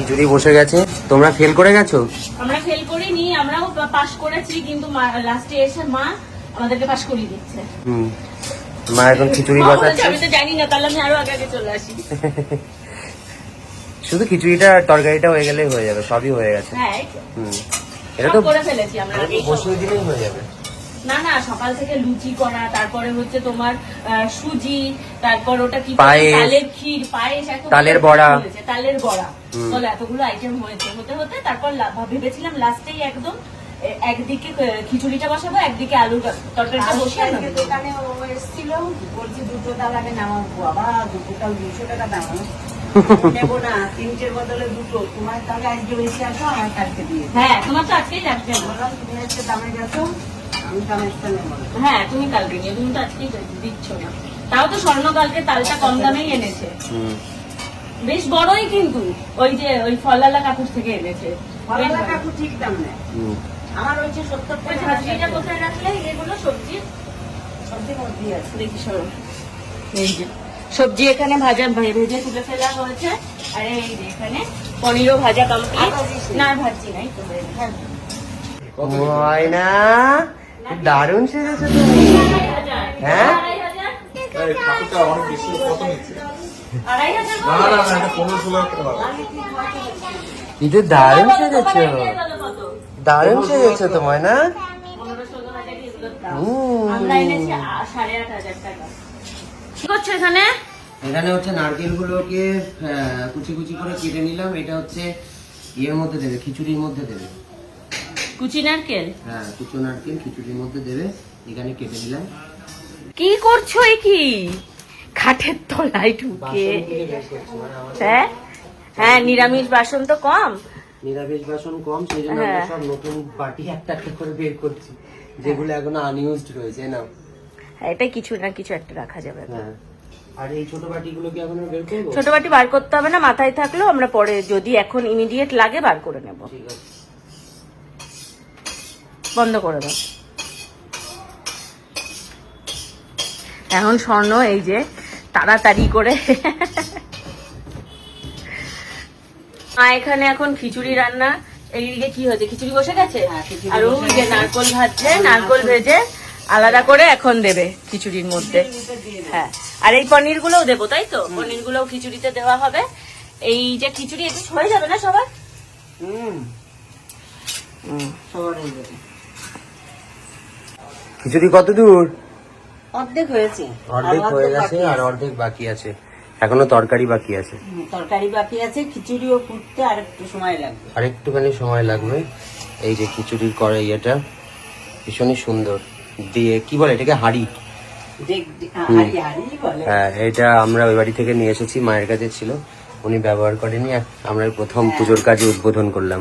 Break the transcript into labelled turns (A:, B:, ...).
A: খিচুড়ি বসে গেছে। তোমরা ফেল করে গেছো?
B: আমরা ফেল করিনি আমরাও পাশ করেছি কিন্তু লাস্টে এসে মা আমাদেরকে পাশ করিয়ে দিচ্ছে।
A: হুম। মা এখন খিচুড়ি বসাচ্ছে।
B: আমি তো জানি না তাহলে আমি আরও আগে আগে চলে আসি।
A: শুধু খিচুড়িটা তরকারিটা হয়ে গেলেই হয়ে যাবে সবই হয়ে গেছে।
B: হ্যাঁ
A: হুম। এটা তো
B: করে ফেলেছি আমরা।
A: বসিয়ে দিলেই হয়ে যাবে।
B: না না সকাল থেকে লুচি করা তারপরে হচ্ছে তোমার সুজি তারপর ওটা কি তালের ক্ষীর পায়েস
A: তালের বড়া।
B: তালের বড়া। বলে এতগুলো আইটেম হয়েছে। হতে হতে তারপর ভেবেছিলাম লাস্টেই একদম একদিকে খিচুড়িটা বসাবো একদিকে আলুর তরকারিটা
C: আজকে দোকানে এসেছিল বলছি দুটো তাল আগে নামাবো বাবা দুটো দুশো টাকা দাম নেব না তিনটের বদলে দুটো। তোমার তাহলে আজকে বেশি আসো আমার কালকে দিয়ে
B: হ্যাঁ তোমার তো আজকেই লাগবে।
C: বললাম তুমি আজকে দামে গেছো?
B: হ্যাঁ তুমি কালকে নিয়ে তুমি তো আজকেই দিচ্ছ না। তাও তো স্বর্ণকালকে তালটা কম দামেই এনেছে।
A: হুম।
B: বেশ বড়ই কিন্তু ওই যে ওই ফলালা কাকুর থেকে এনেছে।
C: ফলালা কাকু ঠিক দাম নেয়। আমার হচ্ছে সত্তর
B: ওই
C: টাকা
B: ঝাঁঝরিটা কোথায় রাখলে? এগুলো সবজি?
C: সবজি আছে।
B: দেখি সরো। এই যে সবজি এখানে ভাজা ভেজে তুলে ফেলা হয়েছে। আর এই যে এখানে পনিরও ভাজা কমপ্লিট না ভাজছি নাই তো
A: ময়না? দারুণ সেজেছো তুমি। হ্যাঁ?
D: না না না
A: কিন্তু দারুণ সেজেছো। দারুণ সেজেছো তো ময়না
B: পনেরো ষোলো হাজার এগুলোর দাম
A: হুম।
B: আমরা এনেছি আ- সাড়ে আট হাজার টাকা। কি করছ এখানে?
A: এখানে হচ্ছে নারকেল গুলোকে কুচি কুচি করে কেটে নিলাম। এটা হচ্ছে ইয়ের মধ্যে দেবে খিচুড়ির মধ্যে দেবে।
B: কুচি নারকেল?
A: হ্যাঁ কুচো নারকেল খিচুড়ির মধ্যে দেবে এখানে কেটে নিলাম।
B: কি করছ এ কি খাটের তলায় ঢুকে। হ্যাঁ? হ্যাঁ নিরামিষ বাসন তো কম।
A: নিরামিষ বাসন কম সেই জন্য আমরা
B: হ্যাঁ।
A: সব নতুন বাটি একটা একটা করে বের করছি যেগুলো এখনও আনইউজড রয়েছে না?
B: হ্যাঁ, এটা কিছু না কিছু একটা রাখা যাবে।
A: হ্যাঁ। আর এই ছোট বাটিগুলো কি এখনও বের করব?
B: ছোট বাটি বার করতে হবে না মাথায় থাকলেও আমরা পরে যদি এখন ইমিডিয়েট লাগে বার করে নেব।
A: ঠিক আছে।
B: বন্ধ করে দাও। এখন স্বর্ণ এই যে তাড়াতাড়ি করে। মা এখানে এখন খিচুড়ি রান্না। এইদিকে কি হয়েছে? খিচুড়ি বসে গেছে?
C: হ্যাঁ,
B: আর ওই যে। নারকল ভাজছে নারকল ভেজে আলাদা করে এখন দেবে খিচুড়ির মধ্যে। হ্যাঁ। আর এই পনির গুলোও দেবো তাই তো? পনির গুলোও খিচুড়িতে দেওয়া হবে। এই যে খিচুড়ি একটু হয়ে যাবে না সবার?
C: হুম। সবার হয়ে যাবে।
A: খিচুড়ি কত দূর?
C: অর্ধেক হয়েছে।
A: অর্ধেক হয়ে গেছে আর অর্ধেক বাকি আছে। এখনও তরকারি বাকি আছে।
C: তরকারি বাকি আছে খিচুড়িও ফুটতে আর একটু সময় লাগবে।
A: আর একটুখানি সময় লাগবে। এই যে খিচুড়ির কড়াই এটা ভীষণই সুন্দর। দিয়ে কি বলে এটাকে? হাড়ি। হ্যাঁ এটা আমরা ওই বাড়ি থেকে নিয়ে এসেছি মায়ের কাছে ছিল। উনি ব্যবহার করেনি আমরা প্রথম পুজোর কাজে উদ্বোধন করলাম।